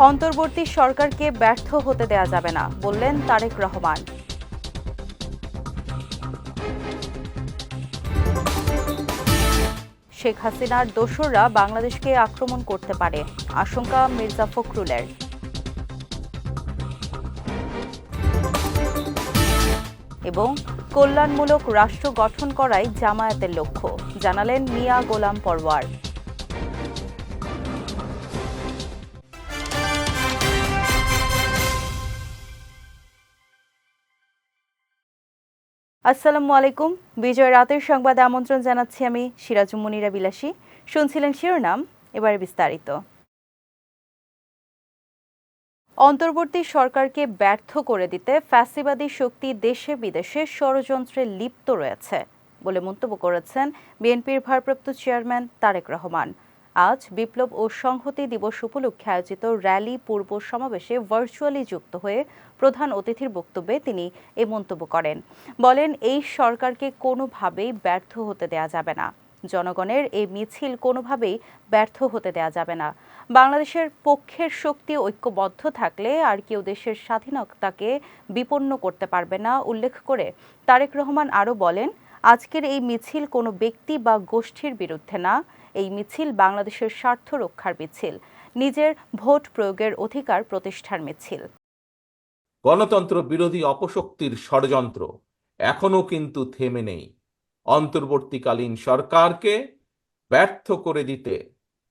অন্তর্বর্তী সরকারকে ব্যর্থ হতে দেয়া যাবে না, বললেন তারেক রহমান। শেখ হাসিনার দোসররা বাংলাদেশকে আক্রমণ করতে পারে, আশঙ্কা মির্জা ফখরুলের। এবং কল্যাণমূলক রাষ্ট্র গঠন করাই জামায়াতের লক্ষ্য, জানালেন মিয়া গোলাম পরওয়ার। আসসালামু আলাইকুম। বিজয় রাতের সংবাদে আমন্ত্রণ জানাচ্ছি আমি সিরাজু মুনিরা বিলাসী। শুনছিলেন শিরোনাম, এবারে বিস্তারিত। অন্তর্বর্তী সরকারকে ব্যর্থ করে দিতে ফ্যাসিবাদী শক্তি দেশে বিদেশে ষড়যন্ত্রে লিপ্ত রয়েছে বলে মন্তব্য করেছেন বিএনপির ভারপ্রাপ্ত চেয়ারম্যান তারেক রহমান। আজ বিপ্লব ও সংহতি দিবস উপলক্ষে আয়োজিত র্যালি পূর্ব সমাবেশে ভার্চুয়ালি যুক্ত হয়ে প্রধান অতিথির বক্তব্যে তিনি এ মন্তব্য করেন। বলেন, এই সরকারকে কোনোভাবেই ব্যর্থ হতে দেয়া যাবে না। জনগণের এই মিছিল কোনোভাবেই ব্যর্থ হতে দেয়া যাবে না। বাংলাদেশের পক্ষের শক্তি ঐক্যবদ্ধ থাকলে আর কেউ দেশের স্বাধীনতাকে বিপন্ন করতে পারবে না, উল্লেখ করে তারেক রহমান আরও বলেন, আজকের এই মিছিল কোনো ব্যক্তি বা গোষ্ঠীর বিরুদ্ধে না। এই মিছিল বাংলাদেশের স্বার্থ রক্ষার মিছিল, নিজের ভোট প্রয়োগের অধিকার প্রতিষ্ঠার মিছিল। গণতন্ত্র বিরোধী অপশক্তির ষড়যন্ত্র এখনও কিন্তু থেমে নেই। অন্তর্বর্তীকালীন সরকারকে ব্যর্থ করে দিতে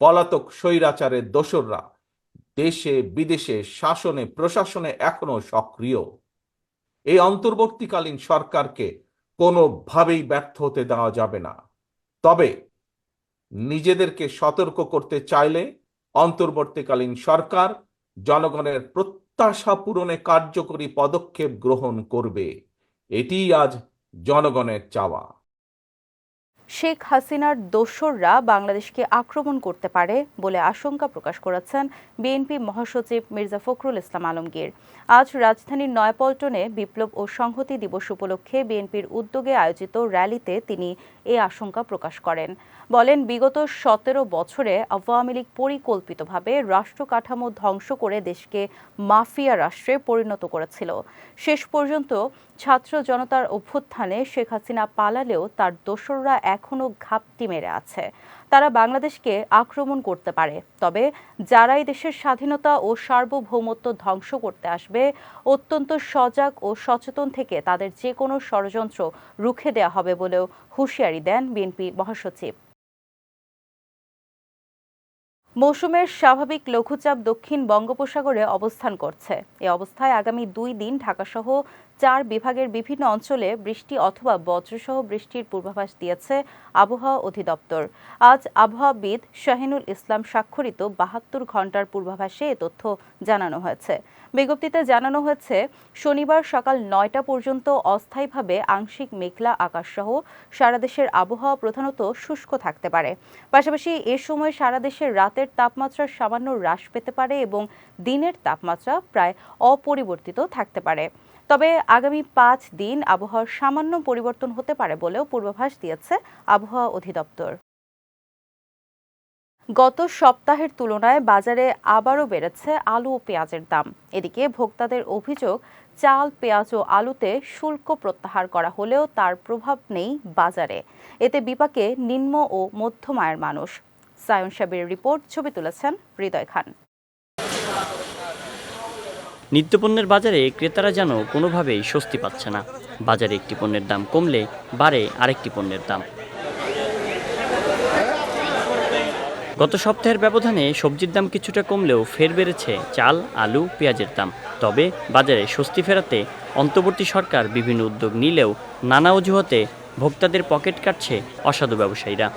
পলাতক স্বৈরাচারের দোসররা দেশে বিদেশে শাসনে প্রশাসনে এখনও সক্রিয়। এই অন্তর্বর্তীকালীন সরকারকে কোনোভাবেই ব্যর্থ হতে দেওয়া যাবে না। তবে নিজেদেরকে সতর্ক করতে চাইলে অন্তর্বর্তীকালীন সরকার জনগণের প্রত্যাশা পূরণে কার্যকরী পদক্ষেপ গ্রহণ করবে। এটিই আজ জনগণের চাওয়া। শেখ হাসিনার দোসররা বাংলাদেশকে আক্রমণ করতে পারে বলে আশঙ্কা প্রকাশ করেছেন বিএনপি মহাসচিব মির্জা ফখরুল ইসলাম আলমগীর। আজ রাজধানীর নয়াপল্টনে বিপ্লব ও সংহতি দিবস উপলক্ষে বিএনপির উদ্যোগে আয়োজিত র্যালিতে তিনি এ আশঙ্কা প্রকাশ করেন। বলেন, বিগত সতেরো বছরে আওয়ামী লীগ পরিকল্পিতভাবে রাষ্ট্র কাঠামো ধ্বংস করে দেশকে মাফিয়া রাষ্ট্রে পরিণত করেছিল। শেষ পর্যন্ত ছাত্র জনতার অভ্যুত্থানে শেখ হাসিনা পালালেও তার দোসররা এখনও ঘাপটি মেরে আছে। তারা বাংলাদেশকে আক্রমণ করতে পারে। তবে যারাই দেশের স্বাধীনতা ও সার্বভৌমত্ব ধ্বংস করতে আসবে, অত্যন্ত সজাগ ও সচেতন থেকে তাদের যে কোনো ষড়যন্ত্র রুখে দেওয়া হবে বলেও হুঁশিয়ারি দেন বিএনপি মহাসচিব। মৌসুমের স্বাভাবিক লঘুচাপ দক্ষিণ বঙ্গোপসাগরে অবস্থান করছে। এ অবস্থায় আগামী দুই দিন ঢাকাসহ চার বিভাগের বিভিন্ন অঞ্চলে বৃষ্টি অথবা বজ্রসহ বৃষ্টির পূর্বাভাস দিয়েছে আবহাওয়া অধিদপ্তর। আজ আবহাওয়াবিদ শাহিনুল ইসলাম স্বাক্ষরিত বাহাত্তর ঘণ্টার পূর্বাভাসে এ তথ্য জানানো হয়েছে। বিজ্ঞপ্তিতে জানানো হয়েছে, শনিবার সকাল নয়টা পর্যন্ত অস্থায়ীভাবে আংশিক মেঘলা আকাশসহ সারা দেশের আবহাওয়া প্রধানত শুষ্ক থাকতে পারে। পাশাপাশি এ সময় সারা দেশের রাতের তাপমাত্রা সামান্য হ্রাস পেতে পারে এবং দিনের তাপমাত্রা প্রায় অপরিবর্তিত থাকতে পারে। তবে আগামী পাঁচ দিন আবহাওয়ার সামান্য পরিবর্তন হতে পারে বলেও পূর্বাভাস দিয়েছে আবহাওয়া অধিদপ্তর। গত সপ্তাহের তুলনায় বাজারে আবারও বেড়েছে আলু ও পেঁয়াজের দাম। এদিকে ভোক্তাদের অভিযোগ, চাল, পেঁয়াজ ও আলুতে শুল্ক প্রত্যাহার করা হলেও তার প্রভাব নেই বাজারে। এতে বিপাকে নিম্ন ও মধ্যম আয়ের মানুষ। সায়ন সাবির রিপোর্ট, ছবি তুলেছেন হৃদয় খান। নিত্যপণ্যের বাজারে ক্রেতারা যেন কোনোভাবেই স্বস্তি পাচ্ছে না। বাজারে একটি পণ্যের দাম কমলে বাড়ে আরেকটি পণ্যের দাম। গত সপ্তাহের ব্যবধানে সবজির দাম কিছুটা কমলেও ফের বেড়েছে চাল, আলু, পেঁয়াজের দাম। তবে বাজারে স্বস্তি ফেরাতে অন্তর্বর্তী সরকার বিভিন্ন উদ্যোগ নিলেও নানা অজুহাতে ভোক্তাদের পকেট কাটছে অসাধু ব্যবসায়ীরা।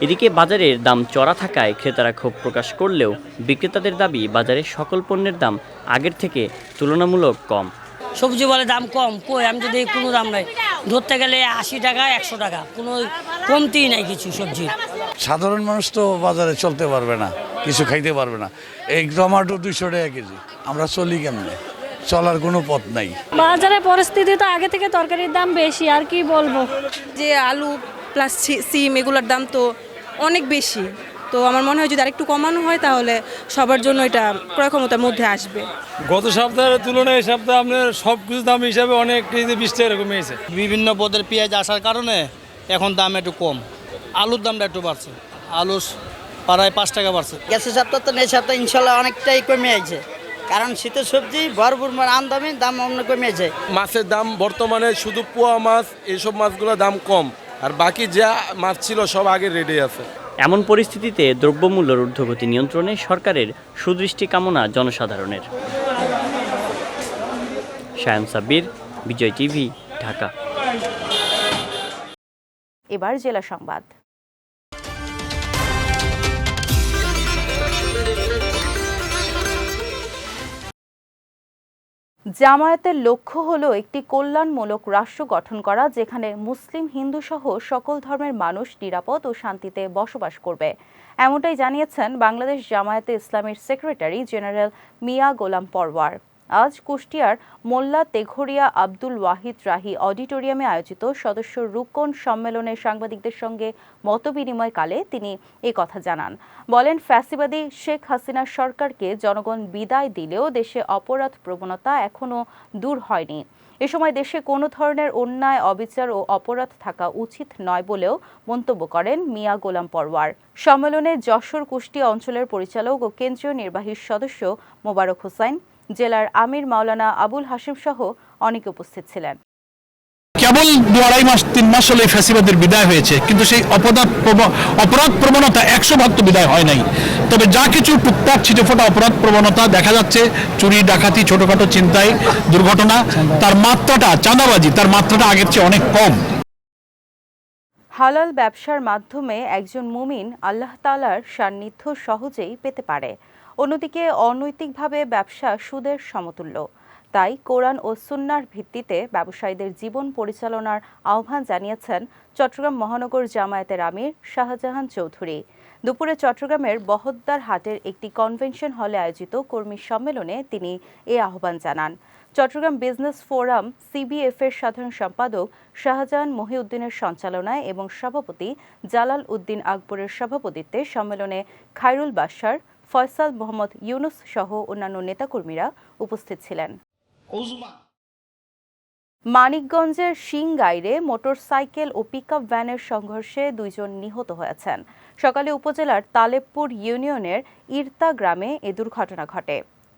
এদিকে বাজারের দাম চড়া থাকায় ক্রেতারা ক্ষোভ প্রকাশ করলেও বিক্রেতাদের দাবি বাজারে সকল পণ্যের দাম আগের থেকে তুলনামূলক কম। সবজি বলে দাম কম। কই? আমি যদি কোনো দাম নাই। ধরতে গেলে আশি টাকা একশো টাকা। কোনো কমতিই নাই কিছু সবজির সাধারণ মানুষ তো বাজারে চলতে পারবে না কিছু খাইতে পারবে না। এই টমাটো দুইশো টাকা কেজি। আমরা চলি কেমনে? চলার কোনো পথ নাই। বাজারের পরিস্থিতি তো আগে থেকে তরকারির দাম বেশি আর কি বলব? যে আলু প্লাস সিম এগুলোর দাম তো অনেক বেশি। তো আমার মনে হয় যদি আরেকটু কমানো হয় তাহলে সবার জন্য এটা ক্রয় ক্ষমতার মধ্যে আসবে। গত সপ্তাহের তুলনায় এই সপ্তাহে আপনার সব কিছু দাম হিসাবে অনেক বিশ টাকা এরকম হয়েছে। বিভিন্ন পদের পেঁয়াজ আসার কারণে এখন দাম একটু কম। আলুর দামটা একটু বাড়ছে। আলু প্রায় পাঁচ টাকা বাড়ছে। গেছে সপ্তাহ তো নেই সপ্তাহ ইনশাল্লাহ অনেকটাই কমে আছে। কারণ শীতের সবজি ভরপুর মানে আমদামি দাম অন্য কমে আছে। মাছের দাম বর্তমানে শুধু পোয়া মাছ এইসব মাছগুলোর দাম কম। আর বাকি যা মাছ ছিল সব আগে রেডি আছে। এমন পরিস্থিতিতে দ্রব্যমূল্যের ঊর্ধ্বগতি নিয়ন্ত্রণে সরকারের সুদৃষ্টি কামনা জনসাধারণের। শায়ন সাব্বির বিজয় টিভি ঢাকা। এবার জেলা সংবাদ। জামায়াতের লক্ষ্য হল একটি কল্যাণমূলক রাষ্ট্র গঠন করা, যেখানে মুসলিম হিন্দু সহ সকল ধর্মের মানুষ নিরাপদ ও শান্তিতে বসবাস করবে। এমনটাই জানিয়েছেন বাংলাদেশ জামায়াতে ইসলামের সেক্রেটারি জেনারেল মিয়া গোলাম পরওয়ার। আজ কুষ্টিয়ার মোল্লা তেঘরিয়া আব্দুল ওয়াহিদ রাহি অডিটোরিয়ামে আয়োজিত সদস্য রুকন সম্মেলনে সাংবাদিকদের সঙ্গে মতবিনিময়কালে তিনি এ কথা জানান। বলেন, ফ্যাসিবাদী শেখ হাসিনা সরকারকে জনগণ বিদায় দিলেও দেশে অপরাধ প্রবণতা এখনও দূর হয়নি। এ সময় দেশে কোনো ধরনের অন্যায়, অবিচার ও অপরাধ থাকা উচিত নয় বলেও মন্তব্য করেন মিয়া গোলাম পরওয়ার সম্মেলনে যশোর কুষ্টিয়া অঞ্চলের পরিচালক ও কেন্দ্রীয় নির্বাহী সদস্য মোবারক হোসাইন জেলার আমির মাওলানা আবুল হাসিম সহ অনেকে উপস্থিত ছিলেন। কেবল দু আড়াই মাস তিন মাস হলে ফ্যাসিবাদের বিদায় হয়েছে কিন্তু সেই অপরাধ অপরাধ প্রবণতা একশো ভাগ তো বিদায় হয় নাই। তবে যা কিছু টুকটাক ছিটেফোঁটা অপরাধ প্রবণতা দেখা যাচ্ছে চুরি ডাকাতি ছোটখাটো চিন্তায় দুর্ঘটনা তার মাত্রাটা চাঁদাবাজি তার মাত্রাটা আগের চেয়ে অনেক কম। হালাল ব্যবসার মাধ্যমে একজন মুমিন আল্লাহ তালার সান্নিধ্য সহজেই পেতে পারে। অন্যদিকে অনৈতিকভাবে ব্যবসা সুদের সমতুল্য। তাই কোরআন ও সুন্নার ভিত্তিতে ব্যবসায়ীদের জীবন পরিচালনার আহ্বান জানিয়েছেন চট্টগ্রাম মহানগর জামায়াতের আমির শাহজাহান চৌধুরী। দুপুরে চট্টগ্রামের বহদ্দার হাটের একটি কনভেনশন হলে আয়োজিত কর্মী সম্মেলনে তিনি এ আহ্বান জানান। চট্টগ্রাম বিজনেস ফোরাম সিবিএফ এর সাধারণ সম্পাদক শাহজাহান মহিউদ্দিনের সঞ্চালনায় এবং সভাপতি জালাল উদ্দিন আকবরের সভাপতিত্বে সম্মেলনে খায়রুল বাশার ফয়সাল মোহাম্মদ ইউনুস সহ অন্যান্য নেতাকর্মীরা উপস্থিত ছিলেন। মানিকগঞ্জের সিংগাইরে মোটরসাইকেল ও পিকআপ ভ্যানের সংঘর্ষে দুইজন নিহত হয়েছেন। সকালে উপজেলার তালেবপুর ইউনিয়নের ইরতা গ্রামে এ দুর্ঘটনা ঘটে।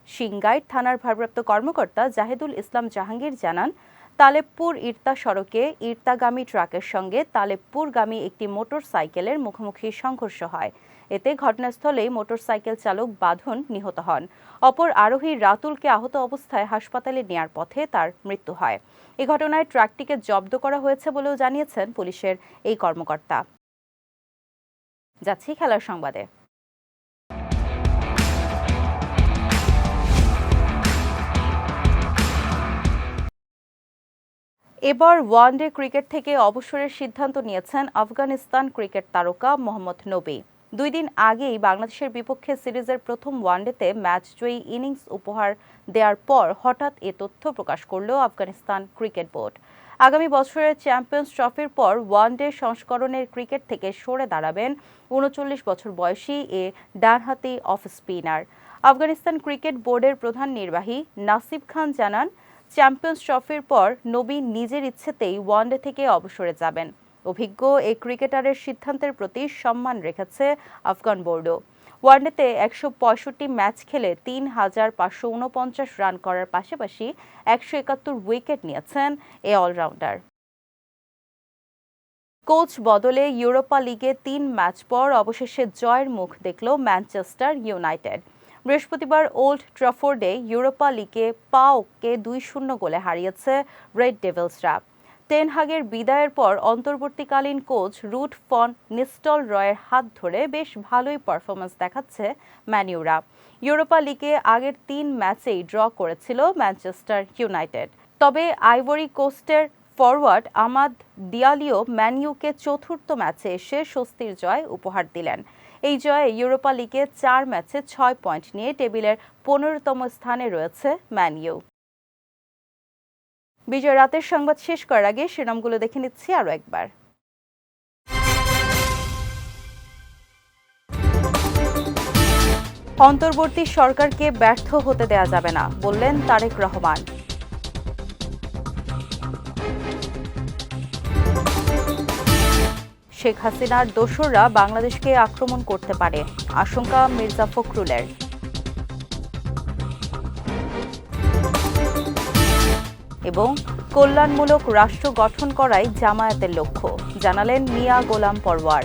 সিংগাইর থানার ভারপ্রাপ্ত কর্মকর্তা জাহেদুল ইসলাম জাহাঙ্গীর জানান তালেবপুর ইরতা সড়কে ইরতাগামী ট্রাকের সঙ্গে তালেবপুরগামী একটি মোটর সাইকেলের মুখোমুখি সংঘর্ষ হয়। এতে ঘটনাস্থলেই মোটরসাইকেল চালক বাঁধন নিহত হন। অপর আরোহী রাতুলকে আহত অবস্থায় হাসপাতালে নেয়ার পথে তার মৃত্যু হয়। এ ঘটনায় ট্রাকটিকে জব্দ করা হয়েছে বলেও জানিয়েছেন পুলিশের এই কর্মকর্তা। যাচ্ছি খেলার সংবাদে। এবার ওয়ানডে ক্রিকেট থেকে অবসরের সিদ্ধান্ত নিয়েছেন আফগানিস্তান ক্রিকেট তারকা মোহাম্মদ নবী। দুই দিন আগেই বাংলাদেশের বিপক্ষে সিরিজের প্রথম ওয়ানডেতে ম্যাচ জয়ী ইনিংস উপহার দেওয়ার পর হঠাৎ এ তথ্য প্রকাশ করল আফগানিস্তান ক্রিকেট বোর্ড। আগামী বছরের চ্যাম্পিয়ন্স ট্রফির পর ওয়ানডে সংস্করণের ক্রিকেট থেকে সরে দাঁড়াবেন উনচল্লিশ বছর বয়সী এ ডানহাতি অফ স্পিনার। আফগানিস্তান ক্রিকেট বোর্ডের প্রধান নির্বাহী নাসিব খান জানান, চ্যাম্পিয়ন্স ট্রফির পর নবী নিজের ইচ্ছেতেই ওয়ানডে থেকে অবসরে যাবেন। অভিজ্ঞ এই ক্রিকেটারের সিদ্ধান্তের প্রতি সম্মান রেখেছে আফগান বোর্ডও। ওয়ানডেতে একশো পঁয়ষট্টি ম্যাচ খেলে তিন হাজার পাঁচশো উনপঞ্চাশ রান করার পাশাপাশি একশো একাত্তর উইকেট নিয়েছেন এ অলরাউন্ডার। কোচ বদলে ইউরোপা লিগে তিন ম্যাচ পর অবশেষে জয়ের মুখ দেখল ম্যানচেস্টার ইউনাইটেড। বৃহস্পতিবার ওল্ড ট্রাফোর্ডে ইউরোপা লিগে পাওকে দুই শূন্য গোলে হারিয়েছে রেড ডেভিলসরা। টেনহাগের বিদায়ের পর অন্তর্বর্তীকালীন কোচ রুট ফন নিস্টল রয়ের হাত ধরে বেশ ভালোই পারফরমেন্স দেখাচ্ছে ম্যানিউরা। ইউরোপা লিগে আগের তিন ম্যাচেই ড্র করেছিল ম্যানচেস্টার ইউনাইটেড। তবে আইভরি কোস্টের ফরওয়ার্ড আমাদ দিয়ালিও ম্যানিউকে চতুর্থ ম্যাচে এসে স্বস্তির জয় উপহার দিলেন। এই জয়ে ইউরোপা লিগে চার ম্যাচে ছয় পয়েন্ট নিয়ে টেবিলের পনেরোতম স্থানে রয়েছে ম্যানিউ। বিজয় রাতের সংবাদ শেষ করার আগে শিরোনামগুলো দেখে নিচ্ছি আরও একবার। অন্তর্বর্তী সরকারকে ব্যর্থ হতে দেয়া যাবে না, বললেন তারেক রহমান। শেখ হাসিনার দোসররা বাংলাদেশকে আক্রমণ করতে পারে, আশঙ্কা মির্জা ফখরুলের। এবং কল্যাণমূলক রাষ্ট্র গঠন করাই জামায়াতের লক্ষ্য জানালেন মিয়া গোলাম পরওয়ার।